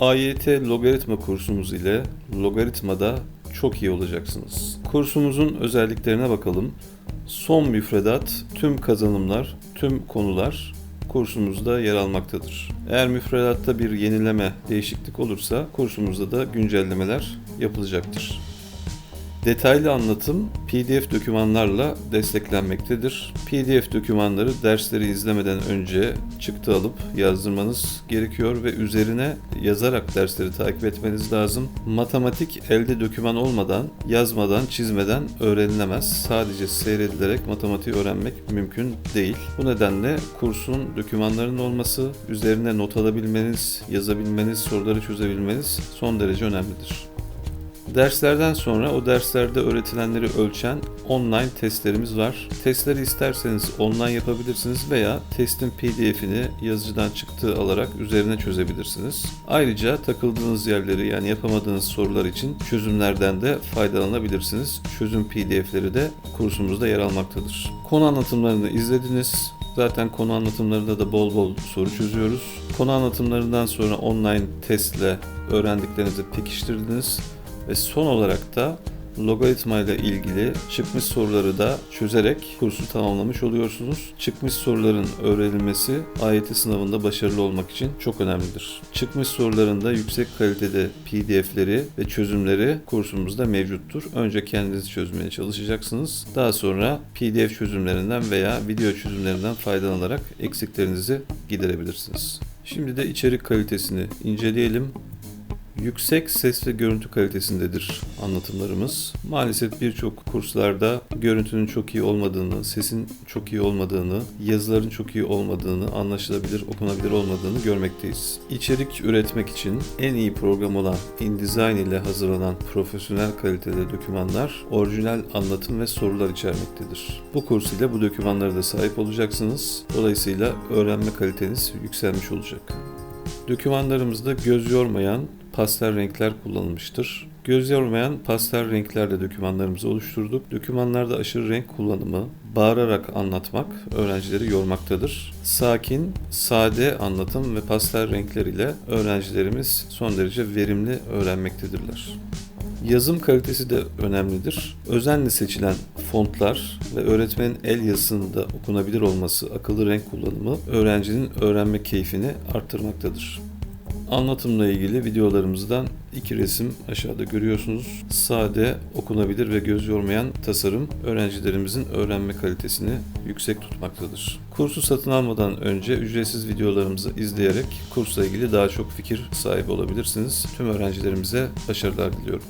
AYT logaritma kursumuz ile logaritmada çok iyi olacaksınız. Kursumuzun özelliklerine bakalım. Son müfredat, tüm kazanımlar, tüm konular kursumuzda yer almaktadır. Eğer müfredatta bir yenileme, değişiklik olursa kursumuzda da güncellemeler yapılacaktır. Detaylı anlatım PDF dokümanlarla desteklenmektedir. PDF dokümanları dersleri izlemeden önce çıktı alıp yazdırmanız gerekiyor ve üzerine yazarak dersleri takip etmeniz lazım. Matematik elde doküman olmadan, yazmadan, çizmeden öğrenilemez. Sadece seyredilerek matematiği öğrenmek mümkün değil. Bu nedenle kursun dokümanlarının olması, üzerine not alabilmeniz, yazabilmeniz, soruları çözebilmeniz son derece önemlidir. Derslerden sonra o derslerde öğretilenleri ölçen online testlerimiz var. Testleri isterseniz online yapabilirsiniz veya testin pdf'ini yazıcıdan çıktı alarak üzerine çözebilirsiniz. Ayrıca takıldığınız yerleri yani yapamadığınız sorular için çözümlerden de faydalanabilirsiniz. Çözüm pdf'leri de kursumuzda yer almaktadır. Konu anlatımlarını izlediniz. Zaten konu anlatımlarında da bol bol soru çözüyoruz. Konu anlatımlarından sonra online testle öğrendiklerinizi pekiştirdiniz. Ve son olarak da logaritma ile ilgili çıkmış soruları da çözerek kursu tamamlamış oluyorsunuz. Çıkmış soruların öğrenilmesi AYT sınavında başarılı olmak için çok önemlidir. Çıkmış soruların da yüksek kalitede PDF'leri ve çözümleri kursumuzda mevcuttur. Önce kendiniz çözmeye çalışacaksınız. Daha sonra PDF çözümlerinden veya video çözümlerinden faydalanarak eksiklerinizi giderebilirsiniz. Şimdi de içerik kalitesini inceleyelim. Yüksek ses ve görüntü kalitesindedir anlatımlarımız. Maalesef birçok kurslarda görüntünün çok iyi olmadığını, sesin çok iyi olmadığını, yazıların çok iyi olmadığını, anlaşılabilir, okunabilir olmadığını görmekteyiz. İçerik üretmek için en iyi program olan InDesign ile hazırlanan profesyonel kalitede dokümanlar orijinal anlatım ve sorular içermektedir. Bu kurs ile bu dokümanlara da sahip olacaksınız. Dolayısıyla öğrenme kaliteniz yükselmiş olacak. Dokümanlarımızda göz yormayan pastel renkler kullanılmıştır. Göz yormayan pastel renklerle dokümanlarımızı oluşturduk. Dokümanlarda aşırı renk kullanımı, bağırarak anlatmak öğrencileri yormaktadır. Sakin, sade anlatım ve pastel renkler ile öğrencilerimiz son derece verimli öğrenmektedirler. Yazım kalitesi de önemlidir. Özenle seçilen fontlar ve öğretmenin el yazısında okunabilir olması, akıllı renk kullanımı öğrencinin öğrenme keyfini arttırmaktadır. Anlatımla ilgili videolarımızdan iki resim aşağıda görüyorsunuz. Sade, okunabilir ve göz yormayan tasarım öğrencilerimizin öğrenme kalitesini yüksek tutmaktadır. Kursu satın almadan önce ücretsiz videolarımızı izleyerek kursla ilgili daha çok fikir sahibi olabilirsiniz. Tüm öğrencilerimize başarılar diliyorum.